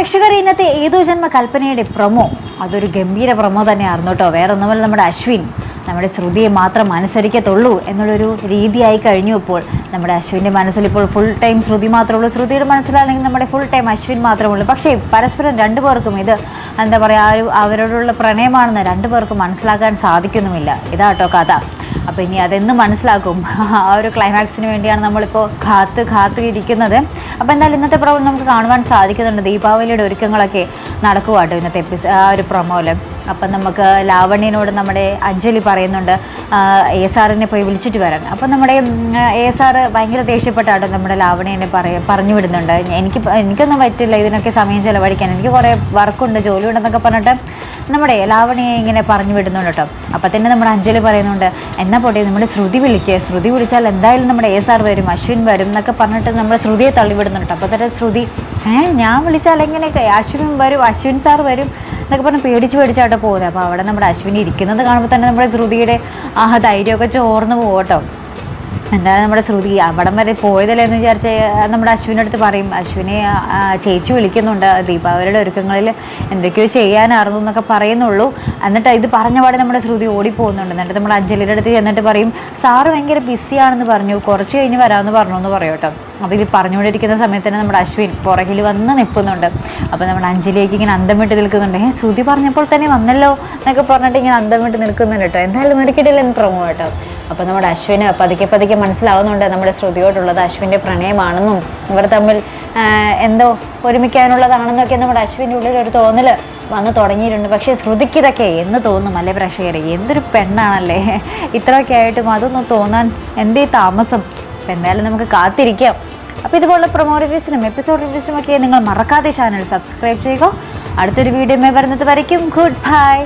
പ്രേക്ഷകർ ഇന്നത്തെ ഏതോ ജന്മ കൽപ്പനയുടെ പ്രൊമോ. അതൊരു ഗംഭീര പ്രൊമോ തന്നെയായിരുന്നു കേട്ടോ. വേറെ ഒന്നുമല്ല നമ്മുടെ അശ്വിൻ. നമ്മുടെ ശ്രുതിയെ മാത്രം അനുസരിക്കത്തുള്ളൂ എന്നുള്ളൊരു രീതിയായി കഴിഞ്ഞു ഇപ്പോൾ നമ്മുടെ അശ്വിന്റെ മനസ്സിൽ ഇപ്പോൾ ഫുൾ ടൈം ശ്രുതി മാത്രമേ ഉള്ളൂ. ശ്രുതിയുടെ മനസ്സിലാണെങ്കിൽ നമ്മുടെ ഫുൾ ടൈം അശ്വിൻ മാത്രമേ ഉള്ളൂ. പക്ഷേ പരസ്പരം രണ്ടു പേർക്കും ഇത് എന്താ പറയുക അവരോടുള്ള പ്രണയമാണെന്ന് രണ്ടു പേർക്കും മനസ്സിലാക്കാൻ സാധിക്കുന്നുമില്ല. ഇതാട്ടോ കഥ. അപ്പോൾ ഇനി അതെന്ന് മനസ്സിലാക്കും. ആ ഒരു ക്ലൈമാക്സിന് വേണ്ടിയാണ് നമ്മളിപ്പോൾ കാത്ത് കാത്ത് ഇരിക്കുന്നത്. അപ്പോൾ എന്തായാലും ഇന്നത്തെ പ്രോഗ്രാം നമുക്ക് കാണുവാൻ സാധിക്കുന്നുണ്ട്. ദീപാവലിയുടെ ഒരുക്കങ്ങളൊക്കെ നടക്കുവാട്ടോ ഇന്നത്തെ എപ്പിസോ ആ ഒരു പ്രൊമോയിൽ അപ്പം നമുക്ക് ലാവണ്യനോട് നമ്മുടെ അഞ്ജലി പറയുന്നുണ്ട്. എ സാറിനെ പോയി വിളിച്ചിട്ട് വരാൻ അപ്പം നമ്മുടെ എ സാറ് ഭയങ്കര ദേഷ്യപ്പെട്ടാട്ടോ നമ്മുടെ ലാവണ്യനെ പറയ പറഞ്ഞു വിടുന്നുണ്ട്. എനിക്ക് എനിക്കൊന്നും പറ്റില്ല ഇതിനൊക്കെ സമയം ചിലവഴിക്കാൻ. എനിക്ക് കുറേ വർക്കുണ്ട് ജോലി ഉണ്ടെന്നൊക്കെ പറഞ്ഞിട്ട് നമ്മുടെ ലാവണിയെ ഇങ്ങനെ പറഞ്ഞു വിടുന്നുണ്ട് കേട്ടോ. അപ്പം തന്നെ നമ്മുടെ അഞ്ജലി പറയുന്നുണ്ട് എന്നാ പോട്ടെ നമ്മുടെ ശ്രുതി വിളിക്കുക ശ്രുതി വിളിച്ചാൽ എന്തായാലും നമ്മുടെ എ സാർ വരും അശ്വിൻ വരും എന്നൊക്കെ പറഞ്ഞിട്ട് നമ്മുടെ ശ്രുതിയെ തള്ളിവിടുന്നുണ്ട്. കേട്ടോ അപ്പോൾ തന്നെ ശ്രുതി ഏ ഞാൻ വിളിച്ചാൽ എങ്ങനെയൊക്കെ? അശ്വിൻ വരും അശ്വിൻ സാർ വരും എന്നൊക്കെ പറഞ്ഞ് പേടിച്ച് പേടിച്ചാട്ടോ പോകുന്നത് അപ്പോൾ അവിടെ നമ്മുടെ അശ്വിൻ ഇരിക്കുന്നത് കാണുമ്പോൾ തന്നെ നമ്മുടെ ശ്രുതിയുടെ ആ ധൈര്യമൊക്കെ ചോർന്ന് പോകട്ടോ എന്താ നമ്മുടെ ശ്രുതി അവിടം വരെ പോയതല്ലേ എന്ന് വിചാരിച്ച് നമ്മുടെ അശ്വിനെ അടുത്ത് പറയും. അശ്വിനെ ചേച്ചി വിളിക്കുന്നുണ്ട്. ദീപാവലിയുടെ ഒരുക്കങ്ങളിൽ എന്തൊക്കെയോ ചെയ്യാനായിരുന്നു എന്നൊക്കെ പറയുന്നുള്ളൂ. എന്നിട്ട് ഇത് പറഞ്ഞ പാടെ നമ്മുടെ ശ്രുതി ഓടിപ്പോകുന്നുണ്ട്. എന്നിട്ട് നമ്മുടെ അഞ്ജലിയുടെ അടുത്ത് ചെന്നിട്ട് പറയും സാറ് ഭയങ്കര ബിസിയാണെന്ന് പറഞ്ഞു. കുറച്ച് കഴിഞ്ഞ് വരാമെന്ന് പറഞ്ഞു എന്ന് പറയും കേട്ടോ. അപ്പോൾ ഇത് പറഞ്ഞുകൊണ്ടിരിക്കുന്ന സമയത്ത് തന്നെ നമ്മുടെ അശ്വിൻ പുറകിൽ വന്ന് നിൽക്കുന്നുണ്ട്. അപ്പോൾ നമ്മുടെ അഞ്ജലിയേക്ക് ഇങ്ങനെ അന്തം വിട്ട് നിൽക്കുന്നുണ്ട്. ഏഹ് ശ്രുതി പറഞ്ഞപ്പോൾ തന്നെ വന്നല്ലോ എന്നൊക്കെ പറഞ്ഞിട്ട് ഇങ്ങനെ അന്തം വിട്ട് നിൽക്കുന്നുണ്ട് കേട്ടോ. എന്തായാലും ഒരിക്കലും പ്രൊമോ കേട്ടോ. അപ്പോൾ നമ്മുടെ അശ്വിന് പതുക്കെ പതുക്കെ മനസ്സിലാവുന്നുണ്ട് നമ്മുടെ ശ്രുതിയോടുള്ളത് അശ്വിന്റെ പ്രണയമാണെന്നും ഇവർ തമ്മിൽ എന്തോ ഒരുമിക്കാനുള്ളതാണെന്നൊക്കെ നമ്മുടെ അശ്വിന്റെ ഉള്ളിൽ ഒരു തോന്നൽ വന്ന് തുടങ്ങിയിട്ടുണ്ട്. പക്ഷേ ശ്രുതിക്ക് ഇതൊക്കെ എന്ന് തോന്നും അല്ലേ പ്രേക്ഷകരെ? എന്തൊരു പെണ്ണാണല്ലേ? ഇത്രയൊക്കെ ആയിട്ടും അതൊന്നും തോന്നാൻ എന്തേ താമസം? എന്തായാലും നമുക്ക് കാത്തിരിക്കാം. അപ്പോൾ ഇതുപോലുള്ള പ്രൊമോ റിവ്യൂസിനും എപ്പിസോഡ് റിവ്യൂസിനും ഒക്കെ നിങ്ങൾ മറക്കാതെ ചാനൽ സബ്സ്ക്രൈബ് ചെയ്യുക. അടുത്തൊരു വീഡിയോ വരുന്നത് വരയ്ക്കും. Good bye